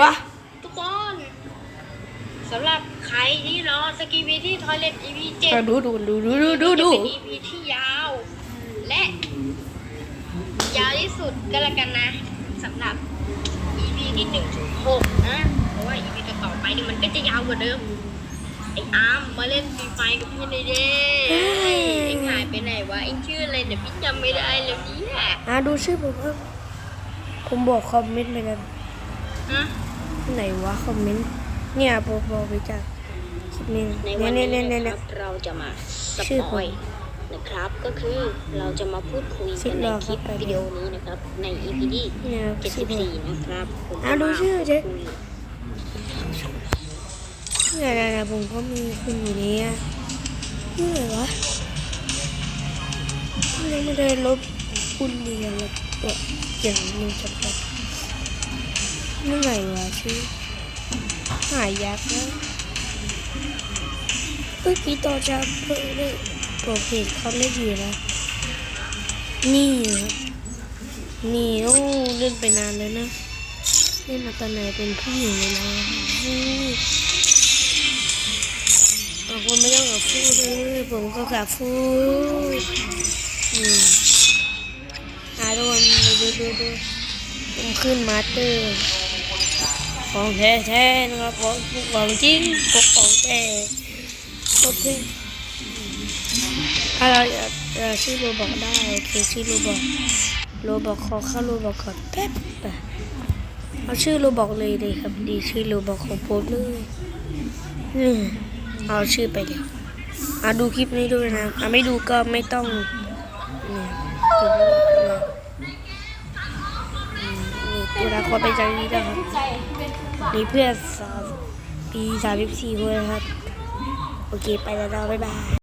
วะ ทุกคนสำหรับใครที่รอสกีบีที่ทอยเล็ต EP เจ็ดอะดูดูดูดูดูดูดูจะเป็น EP ที่ยาว และยาวที่สุดก็แล้วกันนะสำหรับ EP ที่หนึ่งถึงหกนะเพราะว่า EP ต่อๆไปนี่มันก็จะยาวกว่าเดิมไอ้อาร์มมาเล่นฟรีไฟกับพี่เลยเด้เอ็งหายไปไหนวะเอ็งชื่ออะไรเดี๋ยวพี่จำไม่ได้แล้วเนี่ยอะดูชื่อผมครับผมบอกคอมเมนต์ไปกันฮะ ไหนวะคอมเมนต์เนี่ยบอกบอกไปจากคลิปนี้ในเนี่วัยนเนี่ยนี้เนี่ยเนี่ยนะเนี่ยครับเราจะมาสชื่อปผมอยนะครับ ก็คือเราจะมาพูดคุยชื่กันอในเราคลิปครับวิดีโอนี้นะครับ ใน EP ที่เนี่ยชื่อผม74นะครับผมอะดูชื่อเจ๊คุยเนี่ยเนี่ยเนี่ยผมก็มีคุณอยู่เนี่ยนี่อะไรวะยังไม่ได้ลบคุณเดียวเลยตัวอย่างหนึงจับแบบนี่ไงวะชื่อหายยักษ์นะเมื่อกี้ต่อจากเพิ่งได้ผมเห็นเขาเล่นอยู่นะ นี่นี่โอ้เล่นไปนานเลยนะเล่นมาตอนไหนเป็นผู้หญิงเลยนะนี่บางคนไม่ต้องกับฟูเลยผมก็กับฟูอืมอาทุกคนดูดูดูดูผมขึ้นมาเตอร์ ของแท้แท้ๆนะครับของของจริงของแท้โอเคถ้าเราอยากชื่อโรบอกได้โอเคชื่อโรบอกโรบอกขอเข้าโรบอกก่อนแป๊บเอาชื่อโรบอกเลยเลยครับดีชื่อโรบอกของผมเลยอืมเอาชื่อไปเดี๋ยวอะดูคลิปนี้ด้วยนะอะไม่ดูก็ไม่ต้องเนี่ย มนี่ตัวละครเป็นจังนี้นะครับมีเพื่อนสามปีสามสิบสี่คนนะครับ โอเค ไปแล้วนะบ๊ายบาย